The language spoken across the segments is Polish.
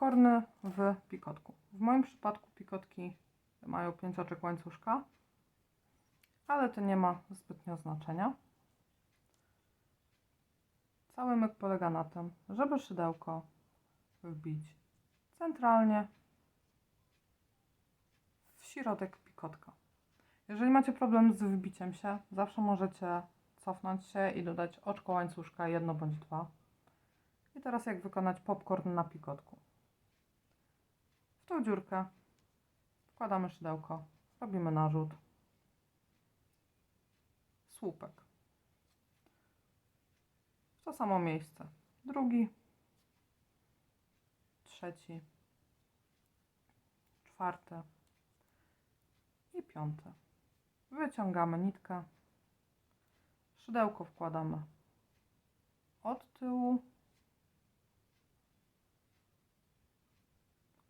Popcorny w pikotku. W moim przypadku pikotki mają pięcioczek łańcuszka, ale to nie ma zbytnio znaczenia. Cały myk polega na tym, żeby szydełko wbić centralnie w środek pikotka. Jeżeli macie problem z wbiciem się, zawsze możecie cofnąć się i dodać oczko łańcuszka, jedno bądź dwa. I teraz jak wykonać popcorn na pikotku. Tą dziurkę wkładamy szydełko, robimy narzut, słupek. W to samo miejsce. Drugi, trzeci, czwarty i piąty. Wyciągamy nitkę. Szydełko wkładamy od tyłu,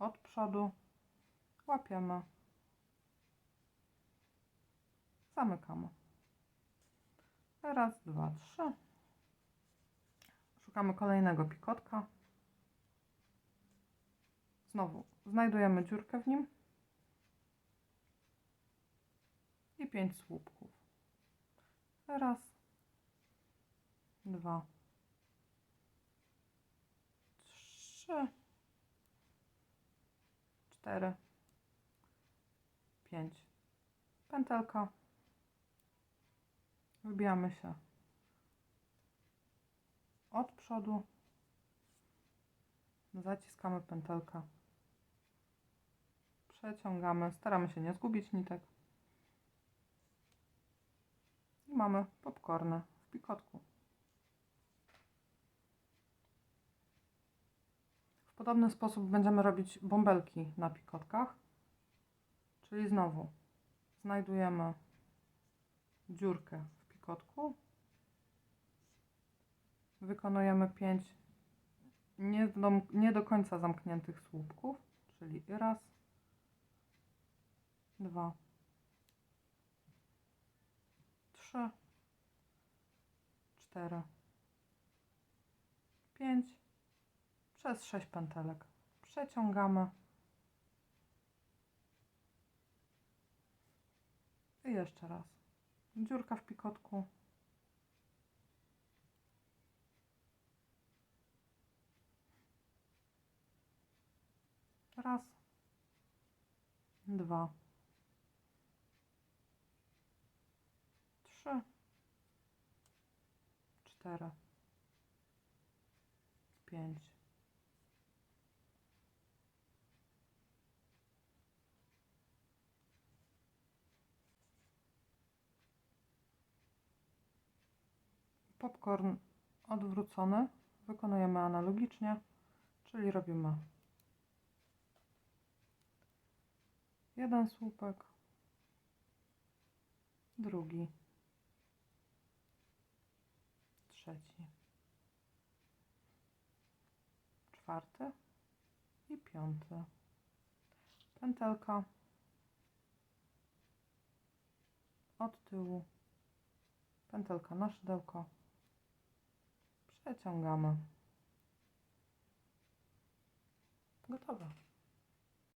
od przodu, łapiemy, zamykamy. Raz, dwa, trzy. Szukamy kolejnego pikotka. Znowu znajdujemy dziurkę w nim i pięć słupków. Raz, dwa, trzy, cztery, pięć. Pętelka. Wybijamy się od przodu. Zaciskamy pętelkę. Przeciągamy. Staramy się nie zgubić nitek. I mamy popcorny w pikotku. Podobny sposób będziemy robić bąbelki na pikotkach. Czyli znowu znajdujemy dziurkę w pikotku. Wykonujemy 5 nie do, nie do końca zamkniętych słupków, czyli raz, dwa, trzy, cztery, pięć, przez sześć pętelek. Przeciągamy. I jeszcze raz. Dziurka w pikotku. Raz, dwa, trzy, cztery, pięć. Popcorn odwrócony wykonujemy analogicznie, czyli robimy jeden słupek, drugi, trzeci, czwarty i piąty. Pętelka od tyłu, pętelka na szydełko, przeciągamy. Gotowe.